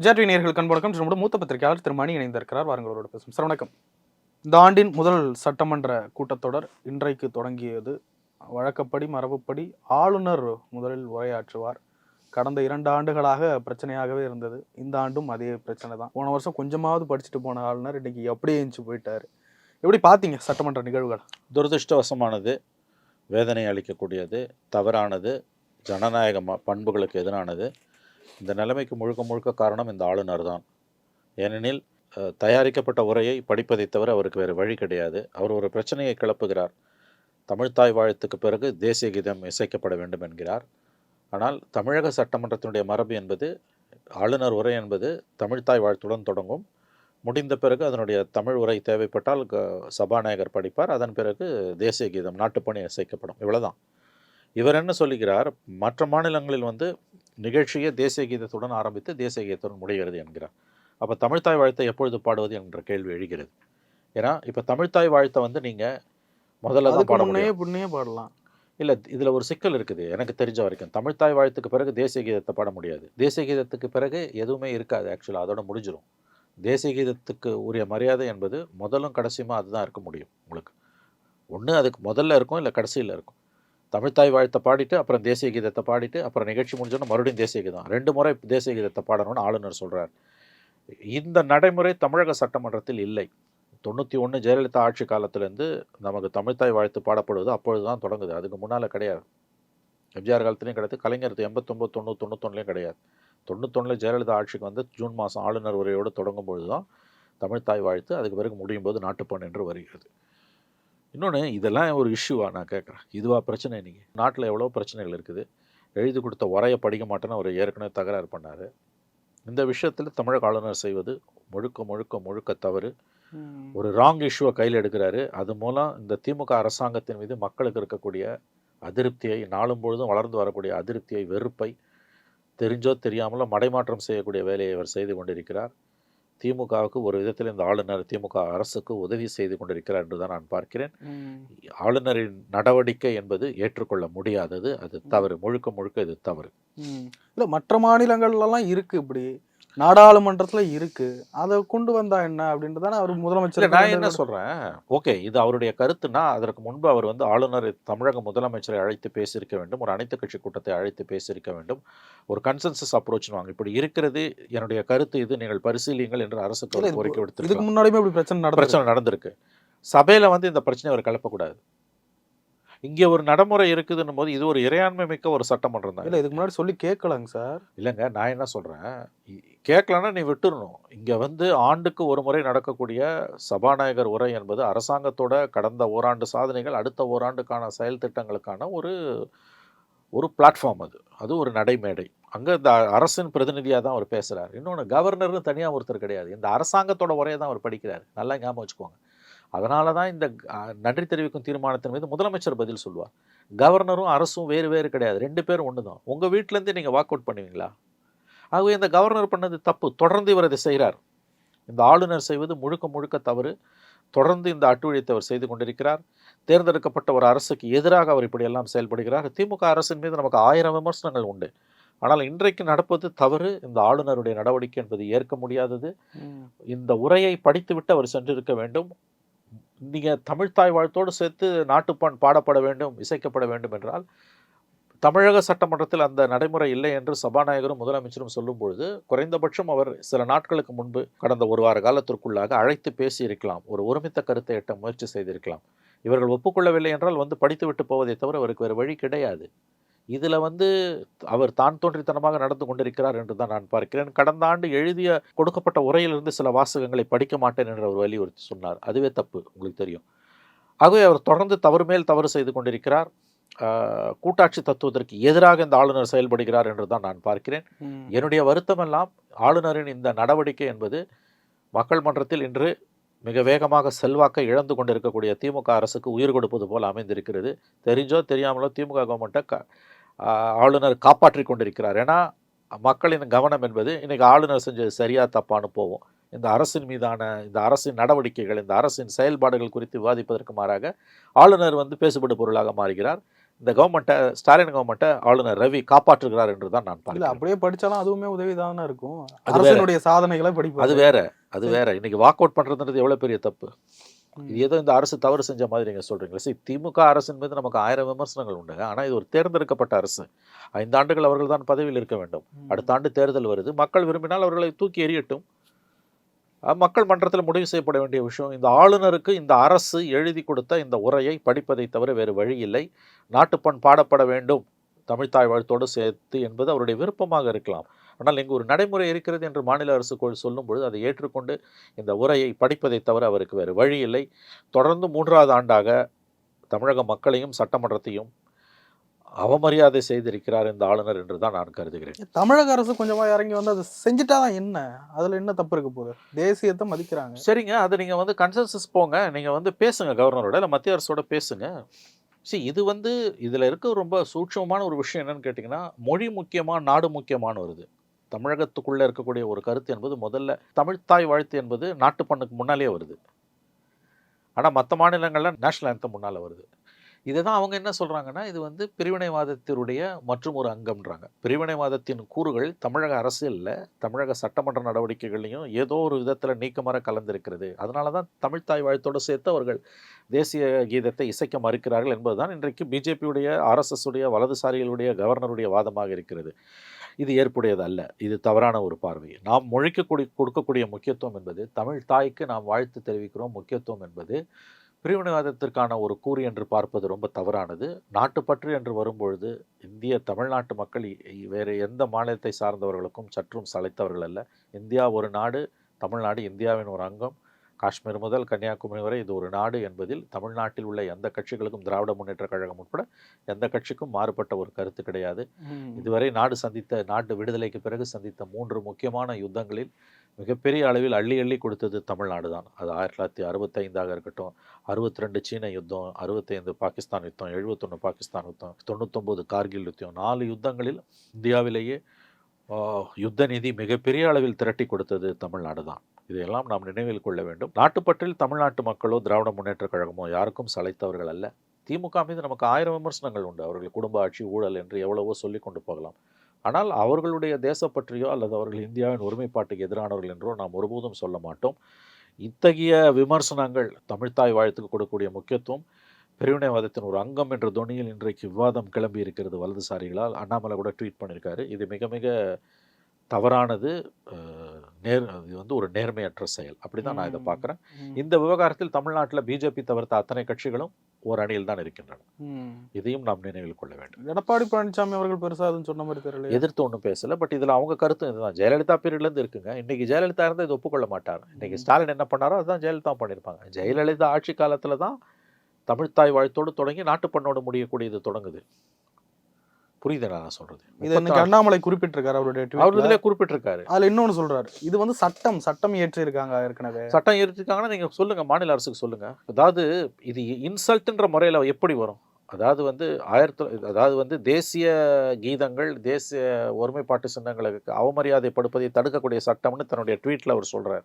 ஜேட்வி நேர்கள் கண்பழக்கம் நம்முடைய மூத்த பத்திரிகையாளர் திரு மணி இணைந்திருக்கிறார் வாருங்களோட பேசும் சார் வணக்கம். இந்த ஆண்டின் முதல் சட்டமன்ற கூட்டத்தொடர் இன்றைக்கு தொடங்கியது. வழக்கப்படி மரபுப்படி ஆளுநர் முதலில் உரையாற்றுவார். கடந்த இரண்டு ஆண்டுகளாக பிரச்சனையாகவே இருந்தது. இந்த ஆண்டும் அதே பிரச்சனை தான். போன வருஷம் கொஞ்சமாவது படிச்சுட்டு போன ஆளுநர் இன்னைக்கு அப்படியே எழுந்து போயிட்டார். எப்படி பார்த்தீங்க சட்டமன்ற நிகழ்வுகள்? துரதிருஷ்டவசமானது வேதனை அளிக்கக்கூடியது தவறானது ஜனநாயக ம- பண்புகளுக்கு எதிரானது. இந்த நிலைமைக்கு முழுக்க முழுக்க காரணம் இந்த ஆளுநர் தான். ஏனெனில் தயாரிக்கப்பட்ட உரையை படிப்பதை தவிர அவருக்கு வேறு வழி கிடையாது. அவர் ஒரு பிரச்சனையை கிளப்புகிறார். தமிழ்தாய் வாழ்த்துக்கு பிறகு தேசிய கீதம் இசைக்கப்பட வேண்டும் என்கிறார். ஆனால் தமிழக சட்டமன்றத்தினுடைய மரபு என்பது ஆளுநர் உரை என்பது தமிழ்தாய் வாழ்த்துடன் தொடங்கும். முடிந்த பிறகு அதனுடைய தமிழ் உரை தேவைப்பட்டால் க- சபாநாயகர் படிப்பார். அதன் பிறகு தேசிய கீதம் நாட்டுப்பணி இசைக்கப்படும். இவ்வளவுதான். இவர் என்ன சொல்லுகிறார்? மற்ற மாநிலங்களில் வந்து நிகழ்ச்சியை தேசிய கீதத்துடன் ஆரம்பித்து தேசிய கீதத்துடன் முடிகிறது என்கிறார். அப்போ தமிழ்த்தாய் வாழ்த்தை எப்பொழுது பாடுவது என்ற கேள்வி எழுகிறது. ஏன்னா இப்போ தமிழ்த்தாய் வாழ்த்தை வந்து நீங்கள் முதல்ல தான் பாட முடியும். புண்ணியே பாடலாம். இல்லை இதில் ஒரு சிக்கல் இருக்குது. எனக்கு தெரிஞ்ச வரைக்கும் தமிழ்த்தாய் வாழ்த்துக்கு பிறகு தேசிய கீதத்தை பாட முடியாது. தேசிய கீதத்துக்கு பிறகு எதுவுமே இருக்காது ஆக்சுவலாக அதோட முடிஞ்சிடும் தேசிய கீதத்துக்கு உரிய மரியாதை என்பது முதலும் கடைசியுமா அதுதான் இருக்க முடியும் உங்களுக்கு. ஒன்று அதுக்கு முதல்ல இருக்கும் இல்லை கடைசியில் இருக்கும். தமிழ்த்தாய் வாழ்த்தை பாடிட்டு அப்புறம் தேசிய கீதத்தை பாடிட்டு அப்புறம் நிகழ்ச்சி முடிஞ்சோன்னா மறுபடியும் தேசிய கீதம். ரெண்டு முறை தேசிய கீதத்தை பாடணும்னு ஆளுநர் சொல்கிறார் இந்த நடைமுறை தமிழக சட்டமன்றத்தில் இல்லை. தொண்ணூற்றி ஒன்று ஜெயலலிதா ஆட்சி காலத்திலேருந்து நமக்கு தமிழ்த்தாய் வாழ்த்து பாடப்படுவது அப்பொழுது தான் தொடங்குது. அதுக்கு முன்னால் கிடையாது. எம்ஜிஆர் காலத்துலேயும் கிடையாது. கலைஞர் எண்பத்தொம்பது தொண்ணூறு தொண்ணூத்தொன்னுலையும் கிடையாது. தொண்ணூத்தொன்னில் ஜெயலலிதா ஆட்சிக்கு வந்து ஜூன் மாதம் ஆளுநர் உரையோடு தொடங்கும் பொழுது தான் தமிழ்த்தாய் வாழ்த்து அதுக்கு பிறகு முடியும் போது நாட்டுப்பண் என்று வருகிறது. இன்னொன்று இதெல்லாம் ஒரு இஷ்யூவாக நான் கேட்குறேன். இதுவா பிரச்சனை இன்னைக்கு? நாட்டில் எவ்வளோ பிரச்சனைகள் இருக்குது? எழுதி கொடுத்த உரையை படிக்க மாட்டேன்னு அவர் ஏற்கனவே தகராறு பண்ணார். இந்த விஷயத்தில் தமிழக ஆளுநர் செய்வது முழுக்க முழுக்க முழுக்க தவறு. ஒரு ராங் இஷ்யூவை கையில் எடுக்கிறாரு. அது மூலம் இந்த திமுக அரசாங்கத்தின் மீது மக்களுக்கு இருக்கக்கூடிய அதிருப்தியை நாளும் பொழுதும் வளர்ந்து வரக்கூடிய அதிருப்தியை வெறுப்பை தெரிஞ்சோ தெரியாமலோ மடைமாற்றம் செய்யக்கூடிய வேலையை அவர் செய்து கொண்டிருக்கிறார். திமுகவுக்கு ஒரு விதத்தில் இந்த ஆளுநர் திமுக அரசுக்கு உதவி செய்து கொண்டிருக்கிறார் என்று தான் நான் பார்க்கிறேன். ஆளுநரின் நடவடிக்கை என்பது ஏற்றுக்கொள்ள முடியாதது. அது தவறு. முழுக்க முழுக்க இது தவறு. இல்ல மற்ற மாநிலங்கள்லாம் இருக்கு இப்படி. நாடாளுமன்றத்துல இருக்கு. அதை கொண்டு வந்தா என்ன அப்படின்ட்டு தானே அவர் முதலமைச்சர் நான் என்ன சொல்றேன்? ஓகே இது அவருடைய கருத்துனா அதற்கு முன்பு அவர் வந்து ஆளுநர் தமிழக முதலமைச்சரை அழைத்து பேசியிருக்க வேண்டும். ஒரு அனைத்து கட்சி கூட்டத்தை அழைத்து பேசியிருக்க வேண்டும். ஒரு கன்சென்சஸ் அப்ரோச் வாங்க. இப்படி இருக்கிறது என்னுடைய கருத்து இது நீங்கள் பரிசீலியுங்கள் என்று அரசுக்கு இது- கோரிக்கை இதுக்கு விடுத்திருக்கலாம் முன்னாடியுமே இப்படி பிரச்சனை பிரச்சனை நடந்திருக்கு. சபையில வந்து இந்த பிரச்சனை அவர் கிளப்பக்கூடாது இங்கே ஒரு நடைமுறை இருக்குதுன்னும் போது இது ஒரு இறையாண்மை மிக்க ஒரு சட்டமன்றம் தான் இல்ல இதுக்கு முன்னாடி சொல்லி கேட்கலாங்க சார். இல்லைங்க நான் என்ன சொல்கிறேன் கேட்கலன்னா நீ விட்டுறணும். இங்கே வந்து ஆண்டுக்கு ஒரு முறை நடக்கக்கூடிய சபாநாயகர் உரை என்பது அரசாங்கத்தோட கடந்த ஓராண்டு சாதனைகள் அடுத்த ஓராண்டுக்கான செயல் திட்டங்களுக்கான ஒரு ஒரு பிளாட்ஃபார்ம் அது. அது ஒரு நடைமேடை. அங்கே இந்த அரசின் பிரதிநிதியாக தான் அவர் பேசுகிறார் இன்னொன்று கவர்னர்னு தனியாக ஒருத்தர் கிடையாது. இந்த அரசாங்கத்தோட உரையை தான் அவர் படிக்கிறார். நல்லா ஞாபகம் வச்சுக்கோங்க. அதனால தான் இந்த நன்றி தெரிவிக்கும் தீர்மானத்தின் மீது முதலமைச்சர் பதில் சொல்லுவார். கவர்னரும் அரசும் வேறு வேறு கிடையாது. ரெண்டு பேரும் ஒன்று தான் உங்கள் வீட்டிலேருந்து நீங்கள் வாக் அவுட் பண்ணுவீங்களா? ஆகவே இந்த கவர்னர் பண்ணது தப்பு. தொடர்ந்து இவர் இதை செய்கிறார் இந்த ஆளுநர் செய்வது முழுக்க முழுக்க தவறு. தொடர்ந்து இந்த அட்டுழியத்தை அவர் செய்து கொண்டிருக்கிறார். தேர்ந்தெடுக்கப்பட்ட ஒரு அரசுக்கு எதிராக அவர் இப்படியெல்லாம் செயல்படுகிறார். திமுக அரசின் மீது நமக்கு ஆயிரம் விமர்சனங்கள் உண்டு. ஆனால் இன்றைக்கு நடப்பது தவறு. இந்த ஆளுநருடைய நடவடிக்கை என்பது ஏற்க முடியாதது. இந்த உரையை படித்துவிட்டு அவர் சென்றிருக்க வேண்டும். நீங்கள் தமிழ்த்தாய் வாழ்த்தோடு சேர்த்து நாட்டுப்பான் பாடப்பட வேண்டும் இசைக்கப்பட வேண்டும் என்றால் தமிழக சட்டமன்றத்தில் அந்த நடைமுறை இல்லை என்று சபாநாயகரும் முதலமைச்சரும் சொல்லும் பொழுது குறைந்தபட்சம் அவர் சில நாட்களுக்கு முன்பு கடந்த ஒரு வார காலத்திற்குள்ளாக அழைத்து பேசியிருக்கலாம் ஒரு ஒருமித்த கருத்தை எட்ட முயற்சி செய்திருக்கலாம். இவர்கள் ஒப்புக்கொள்ளவில்லை என்றால் வந்து படித்துவிட்டு போவதை தவிர அவருக்கு வேறு வழி கிடையாது. இதில் வந்து அவர் தான் தோன்றித்தனமாக நடந்து கொண்டிருக்கிறார் என்று தான் நான் பார்க்கிறேன். கடந்த ஆண்டு எழுதிய கொடுக்கப்பட்ட உரையிலிருந்து சில வாசகங்களை படிக்க மாட்டேன் என்று அவர் வலியுறுத்தி சொன்னார். அதுவே தப்பு உங்களுக்கு தெரியும். ஆகவே அவர் தொடர்ந்து தவறு மேல் தவறு செய்து கொண்டிருக்கிறார். கூட்டாட்சி தத்துவத்திற்கு எதிராக இந்த ஆளுநர் செயல்படுகிறார் என்று தான் நான் பார்க்கிறேன். என்னுடைய வருத்தமெல்லாம் ஆளுநரின் இந்த நடவடிக்கை என்பது மக்கள் மன்றத்தில் இன்று மிக வேகமாக செல்வாக்கை இழந்து கொண்டிருக்கக்கூடிய திமுக அரசுக்கு உயிர் கொடுப்பது போல் அமைந்திருக்கிறது. தெரிஞ்சோ தெரியாமலோ திமுக கவர்மெண்ட்டை க ஆளுநர் காப்பாற்றி கொண்டிருக்கிறார். ஏன்னா மக்களின் கவனம் என்பது இன்னைக்கு ஆளுநர் செஞ்சது சரியா தப்பான்னு போவோம் இந்த அரசின் மீதான இந்த அரசின் நடவடிக்கைகள் இந்த அரசின் செயல்பாடுகள் குறித்து விவாதிப்பதற்கு மாறாக ஆளுநர் வந்து பேசுபடு பொருளாக மாறுகிறார். இந்த கவர்மெண்ட்டை ஸ்டாலின் கவர்மெண்ட்டை ஆளுநர் ரவி காப்பாற்றுகிறார் என்று தான் நான் இல்ல பார்க்கிறேன். அப்படியே படிச்சாலும் அதுவுமே உதவிதானே இருக்கும். அது வேற. அரசனுடைய சாதனைகளை படிப்பு அது வேற. அது வேற. இன்னைக்கு வாக் அவுட் பண்றதுன்றது எவ்வளவு பெரிய தப்பு? இது ஏதோ இந்த அரசு தவறு செஞ்ச மாதிரி நீங்க சொல்றீங்க சரி திமுக அரசின் மீது நமக்கு ஆயிரம் விமர்சனங்கள் உண்டுங்க ஆனா இது ஒரு தேர்ந்தெடுக்கப்பட்ட அரசு. ஐந்து ஆண்டுகள் அவர்கள் தான் பதவியில் இருக்க வேண்டும். அடுத்த ஆண்டு தேர்தல் வருது. மக்கள் விரும்பினால் அவர்களை தூக்கி எறியட்டும். மக்கள் மன்றத்தில் முடிவு செய்யப்பட வேண்டிய விஷயம் இந்த ஆளுநருக்கு இந்த அரசு எழுதி கொடுத்த இந்த உரையை படிப்பதை தவிர வேறு வழி இல்லை. நாட்டுப்பண் பாடப்பட வேண்டும். தமிழ்த்தாய் வாழ்த்தோடு சேர்த்து என்பது அவருடைய விருப்பமாக இருக்கலாம். ஆனால் இங்கு ஒரு நடைமுறை இருக்கிறது என்று மாநில அரசு சொல்லும் பொழுது அதை ஏற்றுக்கொண்டு இந்த உரையை படிப்பதை தவிர அவருக்கு வேறு வழி இல்லை. தொடர்ந்து மூன்றாவது ஆண்டாக தமிழக மக்களையும் சட்டமன்றத்தையும் அவமரியாதை செய்திருக்கிறார் இந்த ஆளுநர் என்று தான் நான் கருதுகிறேன். தமிழக அரசு கொஞ்சமா இறங்கி வந்து அதை செஞ்சுட்டாதான் என்ன? அதுல என்ன தப்பு இருக்க போகுது? தேசியத்தை மதிக்கிறாங்க. சரிங்க அது நீங்கள் வந்து கன்சென்சஸ் போங்க. நீங்கள் வந்து பேசுங்க கவர்னரோட இல்லை மத்திய அரசோட பேசுங்க. சரி இது வந்து இதில் இருக்க ரொம்ப சூட்சமமான ஒரு விஷயம் என்னன்னு கேட்டிங்கன்னா மொழி முக்கியமா நாடு முக்கியமான வருது. தமிழகத்துக்குள்ளே இருக்கக்கூடிய ஒரு கருத்து என்பது முதல்ல தமிழ்த்தாய் வாழ்த்து என்பது நாட்டுப்பண்ணுக்கு முன்னாலே வருது. ஆனால் மற்ற மாநிலங்களில் நேஷனல் anthem முன்னால் வருது. இதை தான் அவங்க என்ன சொல்கிறாங்கன்னா இது வந்து பிரிவினைவாதத்தினுடைய மற்றும் ஒரு அங்கம்ன்றாங்க. பிரிவினைவாதத்தின் கூறுகள் தமிழக அரசியலில் தமிழக சட்டமன்ற நடவடிக்கைகளையும் ஏதோ ஒரு விதத்தில் நீக்கமர கலந்திருக்கிறது. அதனால தான் தமிழ்த்தாய் வாழ்த்தோடு சேர்த்து அவர்கள் தேசிய கீதத்தை இசைக்க மறுக்கிறார்கள் என்பதுதான் இன்றைக்கு பிஜேபியுடைய ஆர்எஸ்எஸ் உடைய வலதுசாரிகளுடைய கவர்னருடைய வாதமாக இருக்கிறது. இது ஏற்புடையது அல்ல இது தவறான ஒரு பார்வை. நாம் மொழிக்கு கொடுக்கக்கூடிய முக்கியத்துவம் என்பது தமிழ் தாய்க்கு நாம் வாழ்த்து தெரிவிக்கிறோம் முக்கியத்துவம் என்பது பிரிவினைவாதத்திற்கான ஒரு கூறு என்று பார்ப்பது ரொம்ப தவறானது. நாட்டுப்பற்று என்று வரும்பொழுது இந்திய தமிழ்நாட்டு மக்கள் வேறு எந்த மாநிலத்தை சார்ந்தவர்களுக்கும் சற்றும் சளைத்தவர்கள் அல்ல. இந்தியா ஒரு நாடு தமிழ்நாடு இந்தியாவின் ஒரு அங்கம். காஷ்மீர் முதல் கன்னியாகுமரி வரை இது ஒரு நாடு என்பதில் தமிழ்நாட்டில் உள்ள எந்த கட்சிகளுக்கும் திராவிட முன்னேற்ற கழகம் உட்பட எந்த கட்சிக்கும் மாறுபட்ட ஒரு கருத்து கிடையாது. இதுவரை நாடு சந்தித்த நாட்டு விடுதலைக்கு பிறகு சந்தித்த மூன்று முக்கியமான யுத்தங்களில் மிகப்பெரிய அளவில் அள்ளி அள்ளி கொடுத்தது தமிழ்நாடு தான். அது ஆயிரத்தி தொள்ளாயிரத்தி அறுபத்தைந்தாக இருக்கட்டும் அறுபத்தி ரெண்டு சீன யுத்தம் அறுபத்தைந்து பாகிஸ்தான் யுத்தம் எழுபத்தொன்று பாகிஸ்தான் யுத்தம் தொண்ணூத்தொம்பது கார்கில் யுத்தம் நாலு யுத்தங்களில் இந்தியாவிலேயே யுத்த நிதி மிகப்பெரிய அளவில் திரட்டி கொடுத்தது தமிழ்நாடு தான். இதையெல்லாம் நாம் நினைவில் கொள்ள வேண்டும். நாட்டுப்பற்றில் தமிழ்நாட்டு மக்களோ திராவிட முன்னேற்ற கழகமோ யாருக்கும் சளைத்தவர்கள் அல்ல. திமுக மீது நமக்கு ஆயிரம் விமர்சனங்கள் உண்டு. அவர்கள் குடும்ப ஆட்சி ஊழல் என்று எவ்வளவோ சொல்லி கொண்டு போகலாம். ஆனால் அவர்களுடைய தேசப்பற்றியோ அல்லது அவர்கள் இந்தியாவின் ஒருமைப்பாட்டுக்கு எதிரானவர்கள் என்றோ நாம் ஒருபோதும் சொல்ல மாட்டோம். இத்தகைய விமர்சனங்கள் தமிழ்த்தாய் வாழ்த்துக்கு கொடுக்கக்கூடிய முக்கியத்துவம் பிரிவினைவாதத்தின் ஒரு அங்கம் என்ற தொனியில் இன்றைக்கு விவாதம் கிளம்பி இருக்கிறது வலதுசாரிகளால். அண்ணாமலை கூட ட்வீட் பண்ணியிருக்காரு. இது மிக மிக தவறானது. நேர் இது வந்து ஒரு நேர்மையற்ற செயல். அப்படி தான் நான் இதை. பார்க்குறேன். இந்த விவகாரத்தில் தமிழ்நாட்டில் பிஜேபி தவிர்த்த அத்தனை கட்சிகளும் ஒரு அணியில் தான் இருக்கின்றன. இதையும் நாம் நினைவில் கொள்ள வேண்டும். எடப்பாடி பழனிசாமி அவர்கள் பெருசா எதுவும் சொன்ன மாதிரி தெரியல எதிர்த்து ஒன்றும் பேசல பட் இதில் அவங்க கருத்து இதுதான். ஜெயலலிதா பீரியட்லேருந்து இருக்குங்க. இன்னைக்கு ஜெயலலிதா இருந்தால் இது ஒப்புக்கொள்ள மாட்டார். இன்னைக்கு. ஸ்டாலின் என்ன பண்ணாரோ அதுதான் ஜெயலலிதா பண்ணியிருப்பாங்க. ஜெயலலிதா ஆட்சி காலத்தில் தான் தமிழ்த்தாய் வாழ்த்தோடு தொடங்கி நாட்டுப்பண்ணோடு முடியக்கூடியது தொடங்குது. புரியுது நான் சொல்றது. இது இன்னைக்கு அண்ணாமலை குறிப்பிட்டிருக்காரு அவருடைய அவர். இதில் குறிப்பிட்டிருக்காரு. அதுல இன்னொன்னு சொல்றாரு. இது வந்து சட்டம் சட்டம் இயற்றி இருக்காங்க ஏற்கனவே. சட்டம் ஏற்றிருக்காங்கன்னா நீங்கள் சொல்லுங்க மாநில அரசுக்கு சொல்லுங்க. அதாவது இது இன்சல்ட்ன்ற முறையில் எப்படி வரும்? அதாவது வந்து ஆயிரத்தி அதாவது வந்து தேசிய கீதங்கள் தேசிய ஒருமைப்பாட்டு சின்னங்களுக்கு அவமரியாதைப்படுப்பதை தடுக்கக்கூடிய சட்டம்னு தன்னுடைய ட்வீட்டில் அவர் சொல்றார்.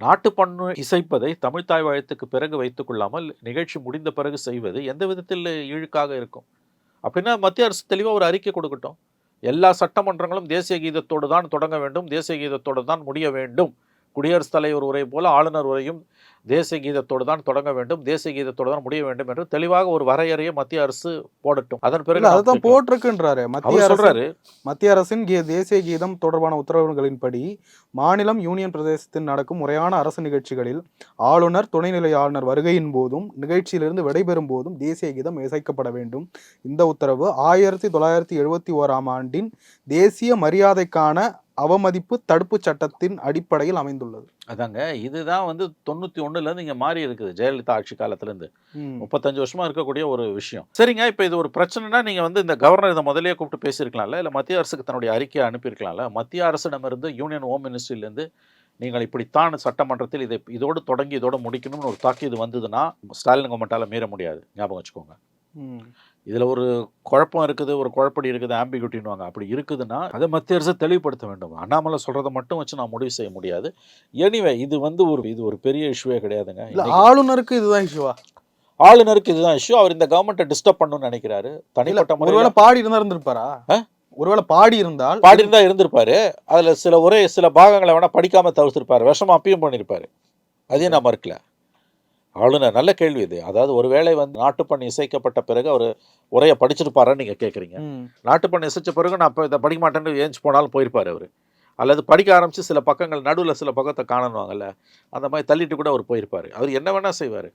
நாட்டுப்பண்ணு இசைப்பதை தமிழ்த்தாய் வாழ்த்துக்கு பிறகு வைத்துக் கொள்ளாமல் நிகழ்ச்சி முடிந்த பிறகு செய்வது எந்த விதத்தில் இழுக்காக இருக்கும்? அப்படின்னா மத்திய அரசு தெளிவாக ஒரு அறிக்கை கொடுக்கட்டும். எல்லா சட்டமன்றங்களும் தேசிய கீதத்தோடு தான் தொடங்க வேண்டும். தேசிய கீதத்தோடு தான் முடிய வேண்டும். குடியரசுத் தலைவர் உரை போல ஆளுநர் உரையும் தேசிய கீதத்தோடு தான் தொடங்க வேண்டும். தேசிய கீதத்தோடு தான் முடிய வேண்டும் என்று தெளிவாக ஒரு வரையறையை மத்திய அரசு போடட்டும். அதன் பிறகு அதுதான். போட்டிருக்குன்றாரு. மத்திய சொல்றாரு. மத்திய அரசின் கீ- தேசிய கீதம் தொடர்பான உத்தரவுகளின்படி மாநிலம் யூனியன் பிரதேசத்தில் நடக்கும் முறையான அரசு நிகழ்ச்சிகளில் ஆளுநர் துணைநிலை ஆளுநர் வருகையின் போதும் நிகழ்ச்சியிலிருந்து விடைபெறும் போதும் தேசிய கீதம் இசைக்கப்பட வேண்டும். இந்த உத்தரவு ஆயிரத்தி தொள்ளாயிரத்தி எழுபத்தி ஓராம் ஆண்டின் தேசிய மரியாதைக்கான அவமதிப்பு தடுப்பு சட்டத்தின் அடிப்படையில் அமைந்துள்ளது. அதாங்க இதுதான் வந்து தொண்ணூத்தி ஒண்ணுல இருந்து இங்க மாறி இருக்குது ஜெயலலிதா ஆட்சி காலத்துல இருந்து. முப்பத்தஞ்சு வருஷமா இருக்கக்கூடிய ஒரு விஷயம். சரிங்க இப்போ இது ஒரு பிரச்சனைனா நீங்க வந்து இந்த கவர்னர் இதை முதல்லயே கூப்பிட்டு பேசியிருக்கலாம்ல? இல்லை மத்திய அரசுக்கு தன்னுடைய அறிக்கையை அனுப்பியிருக்கலாம்ல? மத்திய அரசிடமிருந்து யூனியன் ஹோம் மினிஸ்ட்ரியிலேருந்து நீங்கள் இப்படித்தான் சட்டமன்றத்தில் இதை இதோடு தொடங்கி இதோட முடிக்கணும்னு ஒரு தாக்கீது வந்ததுன்னா ஸ்டாலின் கவர்மெண்ட்டால் மீற முடியாது. ஞாபகம் வச்சுக்கோங்க. இதில் ஒரு குழப்பம் இருக்குது ஒரு குழப்படி இருக்குது ஆம்பிகுட்டின்வாங்க அப்படி இருக்குதுன்னா அதை மத்திய அரசு தெளிவுபடுத்த வேண்டும். அண்ணாமலை சொல்கிறத மட்டும் வச்சு நான் முடிவு செய்ய முடியாது. எனிவே இது வந்து ஒரு இது ஒரு பெரிய இஷ்யூவே கிடையாதுங்க. இல்ல ஆளுநருக்கு இதுதான் இஷ்யூவா ஆளுநருக்கு இதுதான் இஷ்யூ அவர் இந்த கவர்மெண்ட்டை டிஸ்டர்ப் பண்ணணும்னு நினைக்கிறாரு. தனிப்பட்ட முறையில் ஒருவேளை பாடி இருந்தா இருந்திருப்பாரா? ஒருவேளை பாடி இருந்தால் பாடி இருந்தா இருந்திருப்பாரு. அதுல சில ஒரே சில பாகங்களை வேணா படிக்காம தவிர்த்திருப்பாரு. விஷமா அப்பயும் பண்ணியிருப்பாரு அதையும் நான் மறுக்கல. ஆளுநர் நல்ல கேள்வி இது. அதாவது ஒருவேளை வந்து நாட்டுப்பண் இசைக்கப்பட்ட பிறகு அவர் உரையை படிச்சிருப்பாரான்னு நீங்க கேக்குறீங்க. ம். நாட்டுப்பண் இசைச்ச பிறகு நான் இப்போ இதை படிக்க மாட்டேன்னு ஏஞ்சி போனாலும் போயிருப்பாரு அவர். அல்லது படிக்க ஆரம்பிச்சு சில பக்கங்கள் நடுவில் சில பக்கத்தை காணணுவாங்கல்ல அந்த மாதிரி தள்ளிட்டு கூட அவர் போயிருப்பாரு. அவர் என்ன வேணா செய்வார்.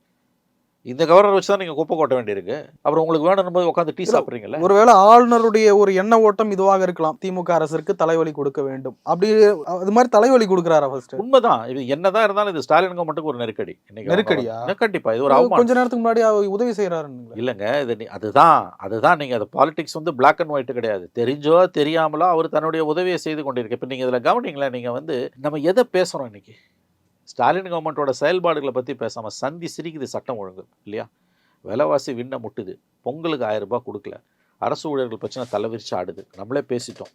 இந்த கவர்னர் வச்சு தான் நீங்கள் குப்பை கொட்ட வேண்டியிருக்கு. அப்புறம் உங்களுக்கு வேணும் போது உட்காந்து டீ சாப்பிட்றீங்கல்ல? ஒருவேளை ஆளுநருடைய ஒரு எண்ண ஓட்டம் இதுவாக இருக்கலாம். திமுக அரசிற்கு தலைவலி கொடுக்க வேண்டும். அப்படி அது மாதிரி தலைவலி கொடுக்குறாரா ஃபர்ஸ்ட் உண்மைதான். இது என்னதான் இருந்தாலும் இது ஸ்டாலின் கவர்மெண்ட்டுக்கு ஒரு நெருக்கடி. நெருக்கடியா? கண்டிப்பா இது ஒரு கொஞ்ச நேரத்துக்கு முன்னாடி உதவி செய்யறாருன்னு இல்லைங்க இது அதுதான். அதுதான் நீங்க அது பாலிடிக்ஸ் வந்து பிளாக் அண்ட் ஒயிட் கிடையாது. தெரிஞ்சோ தெரியாமலோ அவர் தன்னுடைய உதவியை செய்து கொண்டிருக்கு. இப்போ நீங்க இதுல கவனிங்களேன் நீங்க வந்து நம்ம எதை பேசுறோம் இன்னைக்கு? ஸ்டாலின் கவர்மெண்ட்டோட செயல்பாடுகளை பற்றி பேசாமல் சந்தி சிரிக்குது சட்டம் ஒழுங்கு இல்லையா? விலைவாசி விண்ண முட்டுது. பொங்கலுக்கு ஆயிரம் ரூபாய் கொடுக்கல. அரசு ஊழியர்கள் பிரச்சனை தலைவிரிச்சு ஆடுது. நம்மளே பேசிட்டோம்.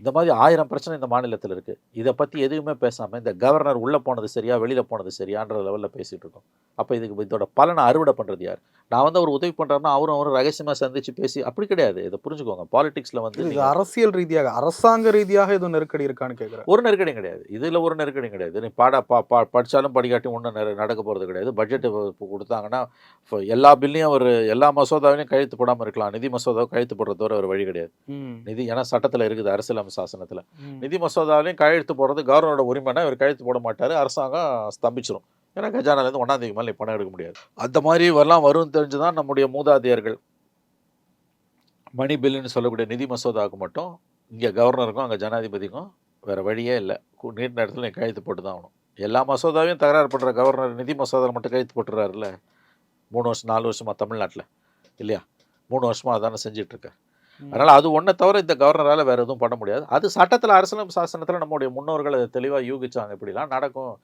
இந்த மாதிரி ஆயிரம் பிரச்சனை இந்த மாநிலத்தில் இருக்குது இதை பற்றி எதுவுமே பேசாமல் இந்த கவர்னர் உள்ளே போனது சரியா வெளியில் போனது சரியான்ற லெவலில் பேசிகிட்டு இருக்கோம். அப்போ இதுக்கு இதோட பலனை அறுவடை பண்ணுறது யார்? நான் வந்து அவர் உதவி பண்றாருன்னா அவரும் அவரும் ரகசியமா சந்திச்சு பேசி அப்படி கிடையாது. இதை புரிஞ்சுக்கோங்க. பாலிடிக்ஸ்ல வந்து இது அரசியல் ரீதியாக அரசாங்க ரீதியாக எதுவும் நெருக்கடி இருக்கான்னு கேக்குறேன். ஒரு நெருக்கடி கிடையாது. இதுல ஒரு நெருக்கடி கிடையாது. நீ பாட பா பா படிச்சாலும் படிக்காட்டி ஒன்றும் நடக்க போறது கிடையாது. பட்ஜெட் கொடுத்தாங்கன்னா எல்லா பில்லையும் அவர் எல்லா மசோதாவிலையும் கையெழுத்து போடாம இருக்கலாம். நிதி மசோதாவை கையெழுத்து போடுறது தவிர ஒரு வழி கிடையாது. நிதி ஏன்னா சட்டத்துல இருக்குது அரசியலமைப்பு சாசனத்துல. நிதி மசோதாவிலையும் கையெழுத்து போடுறது கவர்னரோட உரிமைனா இவர் கையெழுத்து போட மாட்டாரு. அரசாங்கம் ஸ்தம்பிச்சிரும். ஏன்னா கஜானாலேருந்து ஒன்றாம் தேதி மேலே பணம் எடுக்க முடியாது. அந்த மாதிரி வரலாம் வரும்னு தெரிஞ்சு தான் நம்முடைய மூதாதையர்கள். மணி பில்லுன்னு சொல்லக்கூடிய நிதி மசோதாவுக்கு மட்டும் இங்கே கவர்னருக்கும் அங்கே ஜனாதிபதிக்கும் வேற வழியே இல்லை. நீண்ட நேரத்தில் நீ கையெழுத்து போட்டு தான் ஆகணும். எல்லா மசோதாவையும் தகராறு பண்ணுற கவர்னர் நிதி மசோதாவில் மட்டும் கையெழுத்து போட்டுறாருல்ல? மூணு வருஷம் நாலு வருஷமா தமிழ்நாட்டில் இல்லையா? மூணு வருஷமா அதானே செஞ்சுட்டு இருக்காரு அதனால் அது ஒன்றை தவிர இந்த கவர்னரால் வேறு எதுவும் பண்ண முடியாது. அது சட்டத்தில் அரசியலமைப்பு சாசனத்தில் நம்முடைய முன்னோர்கள் அதை தெளிவாக யூகிச்சாங்க. இப்படிலாம் நடக்கும்.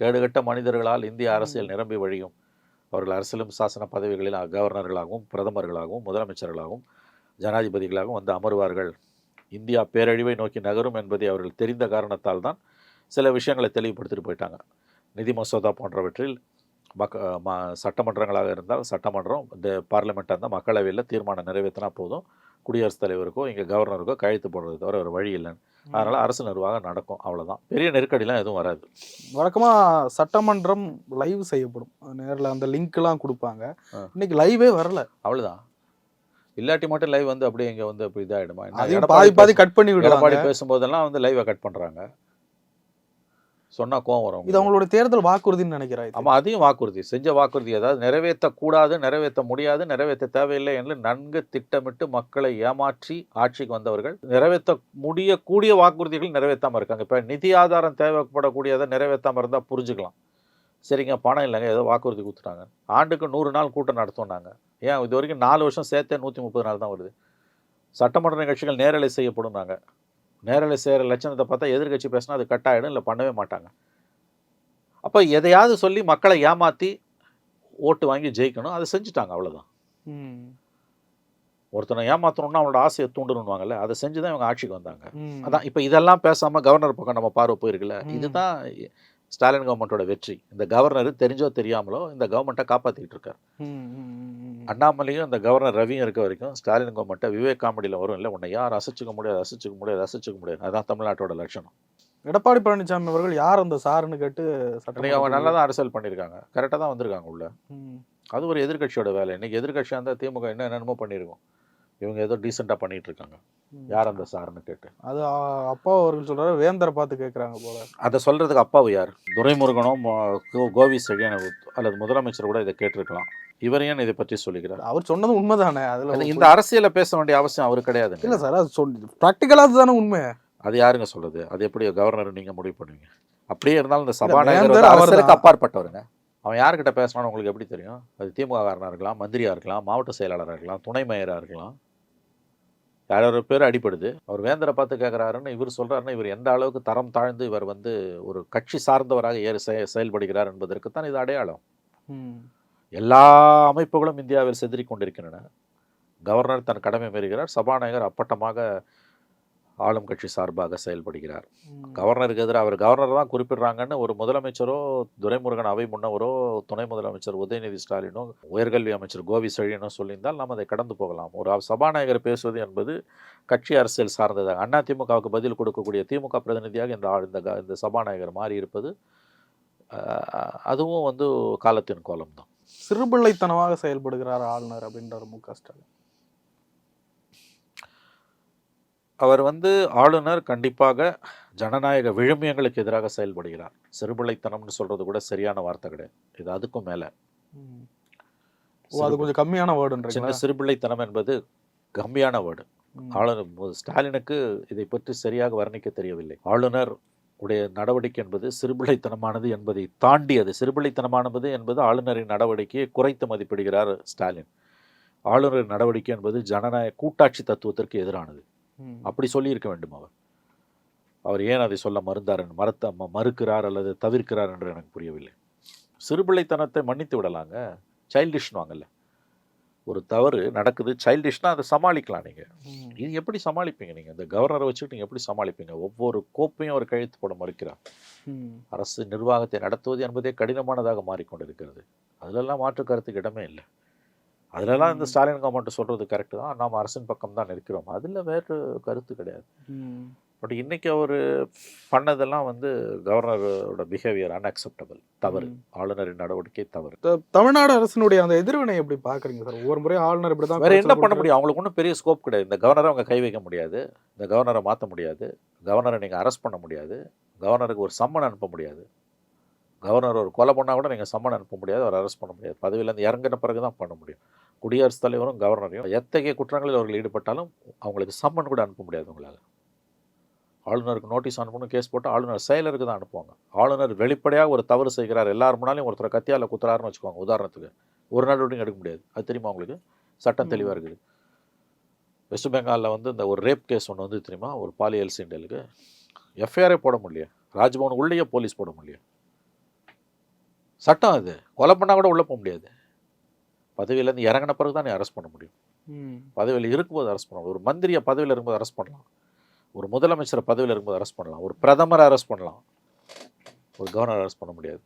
கேடுகட்ட மனிதர்களால் இந்திய அரசியல் நிரம்பி வழியும். அவர்கள் அரசியலும் சாசன பதவிகளில் கவர்னர்களாகவும் பிரதமர்களாகவும் முதலமைச்சர்களாகவும் ஜனாதிபதிகளாகவும் வந்து அமர்வார்கள். இந்தியா பேரழிவை நோக்கி நகரும் என்பதை அவர்கள் தெரிந்த காரணத்தால் தான் சில விஷயங்களை தெளிவுபடுத்திட்டு போயிட்டாங்க. நிதி மசோதா போன்றவற்றில் மக்க ம சட்டமன்றங்களாக இருந்தால் சட்டமன்றம் இந்த பார்லிமெண்ட்டாக இருந்தால் மக்களவையில் தீர்மானம் நிறைவேற்றினா போதும். குடியரசுத் தலைவருக்கோ இங்கே கவர்னருக்கோ கையெழுத்து போடுறது தவிர ஒரு வழி இல்லைன்னு. அதனால் அரசு நிர்வாகம் நடக்கும். அவ்வளவுதான். பெரிய நெருக்கடிலாம் எதுவும் வராது. வழக்கமா சட்டமன்றம் லைவ் செய்யப்படும். நேர்ல அந்த லிங்க் எல்லாம் கொடுப்பாங்க. இன்னைக்கு லைவே வரல. அவ்வளவுதான். இல்லாட்டி மட்டும் லைவ் வந்து அப்படியே இங்கே வந்து இதாகிடுமா பாதி பாதி கட் பண்ணி எடப்பாடி பேசும்போதெல்லாம் வந்து லைவை கட் பண்ணுறாங்க சொன்னா கோவம் வரும் இது. அவங்களோட தேர்தல் வாக்குறுதின்னு நினைக்கிறேன் இது. ஆமா அதையும் வாக்குறுதி செஞ்ச வாக்குறுதி அதாவது நிறைவேற்றக்கூடாது நிறைவேற்ற முடியாது நிறைவேற்ற தேவையில்லை என்று நன்கு திட்டமிட்டு மக்களை ஏமாற்றி ஆட்சிக்கு வந்தவர்கள் நிறைவேற்ற முடியக்கூடிய வாக்குறுதிகள் நிறைவேற்றாம இருக்காங்க. இப்ப நிதி ஆதாரம் தேவைப்படக்கூடியதை நிறைவேற்றாம இருந்தா புரிஞ்சுக்கலாம். சரிங்க பணம் இல்லைங்க ஏதோ வாக்குறுதி கொடுத்துட்டாங்க. ஆண்டுக்கு நூறு நாள் கூட்டம் நடத்துனாங்க ஏன்? இது வரைக்கும் நாலு வருஷம் சேர்த்தே நூற்றி முப்பது நாள் தான் வருது. சட்டமன்ற நிகழ்ச்சிகள் நேரலை செய்யப்படும் நாங்க. நேரலை செய்கிற லட்சணத்தை பார்த்தா எதிர்க்கட்சி பேசினா அது கட் ஆயிடும் இல்லை பண்ணவே மாட்டாங்க அப்போ எதையாவது சொல்லி மக்களை ஏமாற்றி ஓட்டு வாங்கி ஜெயிக்கணும் அதை செஞ்சுட்டாங்க அவ்வளவுதான் ம். ஒருத்தனை ஏமாத்தணும்னா அவனோட ஆசையை தூண்டணும்வாங்கல்ல அதை செஞ்சு தான் இவங்க ஆட்சிக்கு வந்தாங்க. அதான் இப்போ இதெல்லாம் பேசாம கவர்னர் பக்கம் நம்ம பார்வை போயிருக்குல்ல ம். இதுதான் ஸ்டாலின் கவர்மெண்ட்டோட வெற்றி. இந்த கவர்னர் தெரிஞ்சோ தெரியாமலோ இந்த கவர்மெண்ட்டை காப்பாற்றிட்டு இருக்காரு. அண்ணாமலையும் இந்த கவர்னர் ரவியும் இருக்க வரைக்கும் ஸ்டாலின் கவர்மெண்ட்டை விவேக் காமெடியில் வரும் இல்லை உன்னை யார் அசைச்சிக்க முடியாது அசைச்சிக்க முடியாது அசைச்சிக்க முடியாது. அதான் தமிழ்நாட்டோட லட்சணம். எடப்பாடி பழனிசாமி அவர்கள் யார் அந்த சாருன்னு கேட்டு இன்னைக்கு அவங்க நல்லா தான் அரசியல் பண்ணியிருக்காங்க. கரெக்டாக தான் வந்திருக்காங்க உள்ள. அது ஒரு எதிர்க்கட்சியோட வேலை. இன்னைக்கு எதிர்க்கட்சியாக இருந்தால் திமுக என்ன என்னென்னமோ பண்ணியிருக்கோம். இவங்க ஏதோ டீசெண்டாக பண்ணிட்டு இருக்காங்க. யார் அந்த சார்னு கேட்டு. அது அப்பா அவர்கள் சொல்றாரு வேந்தரை பார்த்து கேக்குறாங்க போல. அதை சொல்றதுக்கு அப்பாவு யார்? துரைமுருகனோ கோவி செழியன் அல்லது முதலமைச்சர் கூட இதை கேட்டிருக்கலாம். இவர் ஏன் இதை பற்றி சொல்லிக்கிறார் அவர் சொன்னது உண்மைதானே? அதுல அது இந்த அரசியலை பேச வேண்டிய அவசியம் அவரு கிடையாது. இல்ல சார் அது சொல்லி ப்ராக்டிக்கலா அதுதானே உண்மை. அது யாருங்க சொல்றது? அது எப்படி கவர்னர் நீங்க முடிவு பண்ணுவீங்க? அப்படியே இருந்தாலும் இந்த சபாநாயகர். அரசியலுக்கு அப்பாற்பட்டவருங்க. அவன் யார்கிட்ட பேசணும்னு உங்களுக்கு எப்படி தெரியும்? அது திமுக காரனா இருக்கலாம் மந்திரியா இருக்கலாம் மாவட்ட செயலாளராக இருக்கலாம் துணை மேயரா இருக்கலாம். யார் பேர் அடிப்படுது அவர் வேந்தரை பார்த்து கேட்குறாருன்னு இவர் சொல்றாருன்னா இவர் எந்த அளவுக்கு தரம் தாழ்ந்து இவர் வந்து ஒரு கட்சி சார்ந்தவராக ஏறு செய- செயல்படுகிறார் என்பதற்கு தான் இது அடையாளம். எல்லா அமைப்புகளும் இந்தியாவில் செதறிக் கொண்டிருக்கின்றன. கவர்னர் தன் கடமை மீறுகிறார். சபாநாயகர் அப்பட்டமாக ஆளும் கட்சி சார்பாக செயல்படுகிறார். கவர்னருக்கு எதிராக அவர் கவர்னர் தான் குறிப்பிடுறாங்கன்னு ஒரு முதலமைச்சரோ துரைமுருகன் அவை முன்னவரோ துணை முதலமைச்சர் உதயநிதி ஸ்டாலினோ உயர்கல்வி அமைச்சர் கோவி செழியனோ சொல்லியிருந்தால் நாம் அதை கடந்து போகலாம். ஒரு சபாநாயகர் பேசுவது என்பது கட்சி அரசியல் சார்ந்தது அண்ணா திமுகவுக்கு பதில் கொடுக்கக்கூடிய திமுக பிரதிநிதியாக இந்த ஆள் இந்த இந்த சபாநாயகர் மாறி இருப்பது அதுவும் வந்து காலத்தின் கோலம் தான் சிறுபிள்ளைத்தனமாக செயல்படுகிறார் ஆளுநர் அப்படின்றார் மு க ஸ்டாலின். அவர் வந்து ஆளுநர் கண்டிப்பாக ஜனநாயக விழுமியங்களுக்கு எதிராக செயல்படுகிறார். சிறுபிள்ளைத்தனம்னு சொல்றது கூட சரியான வார்த்தை கிடையாது. இது அதுக்கும் மேலே. அது கொஞ்சம் கம்மியான சின்ன வேர்டுன்றீங்களா சிறுபிள்ளைத்தனம் என்பது கம்மியான வேர்டு. ஆளுநர் ஸ்டாலினுக்கு இதை பற்றி சரியாக வர்ணிக்க தெரியவில்லை. ஆளுநர் உடைய நடவடிக்கை என்பது சிறுபிள்ளைத்தனமானது என்பதை தாண்டியது. சிறுபிள்ளைத்தனமானது என்பது ஆளுநரின் நடவடிக்கையை குறைத்து மதிப்பிடுகிறார் ஸ்டாலின். ஆளுநரின் நடவடிக்கை என்பது ஜனநாயக கூட்டாட்சி தத்துவத்திற்கு எதிரானது. அப்படி சொல்லியிருக்க வேண்டும் அவர். அவர் ஏன் அதை சொல்ல மறுந்தார் மறுத்த மறுக்கிறார் அல்லது தவிர்க்கிறார் என்று எனக்கு புரியவில்லை. சிறுபிள்ளைத்தனத்தை மன்னித்து விடலாங்க. சைல்டிஷ்னு வாங்கல்ல ஒரு தவறு நடக்குது சைல்டிஷ்னா அதை சமாளிக்கலாம் நீங்கள். இது எப்படி சமாளிப்பீங்க நீங்கள் இந்த கவர்னரை வச்சுட்டு நீங்கள் எப்படி சமாளிப்பீங்க? ஒவ்வொரு கோப்பையும் அவர் கழித்து போட மறுக்கிறார். அரசு நிர்வாகத்தை நடத்துவது என்பதே கடினமானதாக மாறிக்கொண்டிருக்கிறது. அதிலெல்லாம் மாற்று கருத்துக்கு இடமே இல்லை. அதிலெல்லாம் இந்த ஸ்டாலின் கவர்மெண்ட் சொல்கிறது கரெக்டு தான். நாம் அரசின் பக்கம் தான் இருக்கிறோம் அதில் வேறு கருத்து கிடையாது. பட் இன்னைக்கு அவர் பண்ணதெல்லாம் வந்து கவர்னரோட பிஹேவியர் அன்அக்செப்டபிள் தவறு. ஆளுநரின் நடவடிக்கை தவறு. தமிழ்நாடு அரசினுடைய அந்த எதிர்வினை எப்படி பாக்குறீங்க சார்? ஒவ்வொரு முறையும் ஆளுநர் இப்படிதான் வேற என்ன பண்ண. முடியும்? அவங்களுக்கு ஒன்றும் பெரிய ஸ்கோப் கிடையாது. இந்த கவர்னரை அவங்க கை வைக்க முடியாது. இந்த கவர்னரை மாற்ற முடியாது. கவர்னரை நீங்கள் அரெஸ்ட் பண்ண முடியாது. கவர்னருக்கு ஒரு சம்மன் அனுப்ப முடியாது. கவர்னர் ஒரு கொலை பண்ணால் கூட நீங்கள் சம்மன் அனுப்ப முடியாது அவர் அரெஸ்ட் பண்ண முடியாது. பதவியிலேருந்து இறங்கின பிறகு தான் பண்ண முடியும். குடியரசுத் தலைவரும் கவர்னரையும் எத்தகைய குற்றங்களில் அவர்கள் ஈடுபட்டாலும் அவங்களுக்கு சம்மன் கூட அனுப்ப முடியாது உங்களால். ஆளுநருக்கு நோட்டீஸ் அனுப்பணும் கேஸ் போட்டு ஆளுநர் செயலருக்கு தான் அனுப்புவாங்க. ஆளுநர் வெளிப்படையாக ஒரு தவறு செய்கிறார் எல்லார் முன்னாலையும் ஒருத்தரை கத்தியால் குத்துறாருன்னு வச்சுக்கோங்க உதாரணத்துக்கு. ஒரு நடவடிக்கை எடுக்க முடியாது. அது தெரியுமா உங்களுக்கு? சட்டம். தெளிவாக இருக்குது. வெஸ்ட் பெங்காலில் வந்து இந்த ஒரு ரேப் கேஸ் ஒன்று வந்து தெரியுமா? ஒரு பாலியல் சீண்டலுக்கு. எஃப்ஐஆரே போட முடியல ராஜ்பவன் உள்ளேயே போலீஸ் போட முடியல சட்டம் அது. கொலை பண்ணால் கூட உள்ளே போக முடியாது. பதவியிலேருந்து இறங்கின பிறகு தான் நீ அரெஸ்ட் பண்ண முடியும். ம். பதவியில் இருக்கும்போது அரெஸ்ட் பண்ணலாம். ஒரு மந்திரியை பதவியில் இருக்கும்போது அரெஸ்ட் பண்ணலாம். ஒரு முதலமைச்சரை பதவியில் இருக்கும்போது அரெஸ்ட் பண்ணலாம். ஒரு பிரதமரை அரெஸ்ட் பண்ணலாம். ஒரு கவர்னர் அரெஸ்ட் பண்ண முடியாது.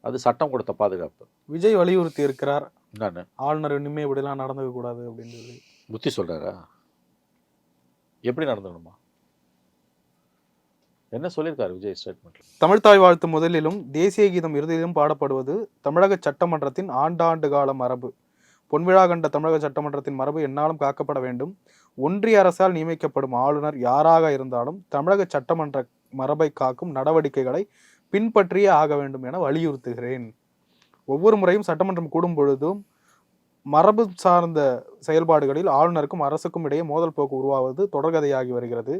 அது சட்டம் கொடுத்த பாதுகாப்பு. விஜய் வலியுறுத்தி இருக்கிறார். என்னன்னு? ஆளுநர் இனிமே இப்படிலாம் நடந்துக்க கூடாது அப்படின்னு சொல்லி. புத்தி சொல்கிறாரா எப்படி நடந்துக்கணுமா? என்ன சொல்லியிருக்காரு விஜய் ஸ்டேட்மெண்ட்ல தமிழ்தாய் வாழ்த்து முதலிலும் தேசிய கீதம் இறுதியிலும் பாடப்படுவது தமிழக சட்டமன்றத்தின் ஆண்டாண்டு கால மரபு. பொன்விழா கண்ட தமிழக சட்டமன்றத்தின் மரபு என்னாலும் காக்கப்பட வேண்டும். ஒன்றிய அரசால் நியமிக்கப்படும் ஆளுநர் யாராக இருந்தாலும் தமிழக சட்டமன்ற மரபை காக்கும் நடவடிக்கைகளை பின்பற்றியே ஆக வேண்டும் என வலியுறுத்துகிறேன். ஒவ்வொரு முறையும் சட்டமன்றம் கூடும் பொழுதும் மரபு சார்ந்த செயல்பாடுகளில் ஆளுநருக்கும் அரசுக்கும் இடையே மோதல் போக்கு உருவாவது தொடர்கதையாகி வருகிறது.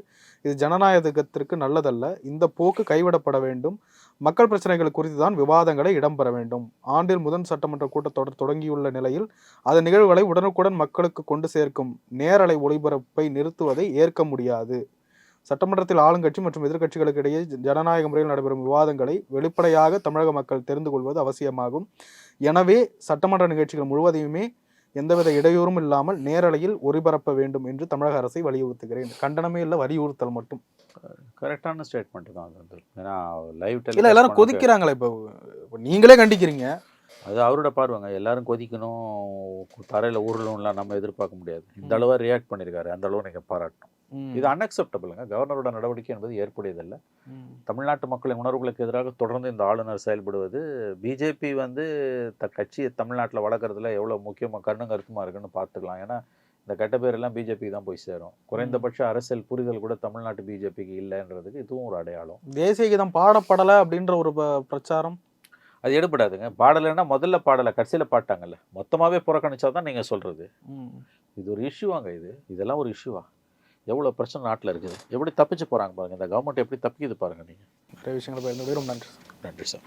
இது ஜனநாயகத்திற்கு நல்லதல்ல. இந்த போக்கு கைவிடப்பட வேண்டும். மக்கள் பிரச்சனைகள் குறித்து தான் விவாதங்களை இடம்பெற வேண்டும். ஆண்டில் முதன் சட்டமன்ற கூட்டத்தொடர் தொடங்கியுள்ள நிலையில் அதன் நிகழ்வுகளை உடனுக்குடன் மக்களுக்கு கொண்டு சேர்க்கும். நேரலை ஒளிபரப்பை நிறுத்துவதை ஏற்க முடியாது. சட்டமன்றத்தில் ஆளுங்கட்சி மற்றும் எதிர்க்கட்சிகளுக்கு இடையே ஜனநாயக முறையில் நடைபெறும் விவாதங்களை வெளிப்படையாக தமிழக மக்கள் தெரிந்து கொள்வது அவசியமாகும். எனவே சட்டமன்ற நிகழ்ச்சிகள் முழுவதையுமே எந்தவித இடையூறும் இல்லாமல் நேரலையில் ஒளிபரப்ப வேண்டும் என்று தமிழக அரசை வலியுறுத்துகிறேன். கண்டனமே இல்லை வலியுறுத்தல் மட்டும். கரெக்டான ஸ்டேட்மெண்ட் தான் அது வந்து. ஏன்னா லைவ் இல்ல எல்லாரும் கொதிக்கிறாங்களே இப்போ. இப்போ நீங்களே கண்டிக்கிறீங்க. அது அவரோட பார்வைங்க. எல்லாரும் கொதிக்கணும் தரையில் ஊரலும்லாம் நம்ம எதிர்பார்க்க முடியாது. இந்த அளவு ரியாக்ட் பண்ணியிருக்காரு. அந்த அளவு நீங்கள் பாராட்டணும். இது அன்அக்செப்டபிளுங்க கவர்னரோட நடவடிக்கை என்பது ஏற்புடையதல்ல. தமிழ்நாட்டு மக்களின் உணர்வுகளுக்கு எதிராக தொடர்ந்து இந்த ஆளுநர் செயல்படுவது பிஜேபி வந்து த கட்சியை தமிழ்நாட்டில் வளர்க்குறதுல எவ்வளோ முக்கியமாக கருணம் கருத்துமா இருக்குன்னு பார்த்துக்கலாம். ஏன்னா இந்த கெட்ட பேர் எல்லாம் பிஜேபி தான் போய் சேரும். குறைந்தபட்ச அரசியல் புரிதல் கூட தமிழ்நாட்டு பிஜேபிக்கு இல்லைன்றதுக்கு இதுவும் ஒரு அடையாளம். தேசிய கீதம் பாடப்படலை அப்படின்ற ஒரு பிரச்சாரம் அது எடுபடாதுங்க. பாடலைன்னா முதல்ல பாடலை கடைசியில் பாட்டாங்கல்ல. மொத்தமாகவே புறக்கணிச்சா தான் நீங்கள் சொல்கிறது. இது ஒரு இஷ்யூவாங்க இது. இதெல்லாம் ஒரு இஷ்யூவா எவ்வளோ பிரச்சனை நாட்டில் இருக்குது. எப்படி தப்பிச்சு போகிறாங்க பாருங்க. இந்த கவர்மெண்ட் எப்படி தப்பிக்குது பாருங்க நீங்கள் நிறைய விஷயங்களை பகிர்ந்து ரொம்ப நன்றி நன்றி சார்.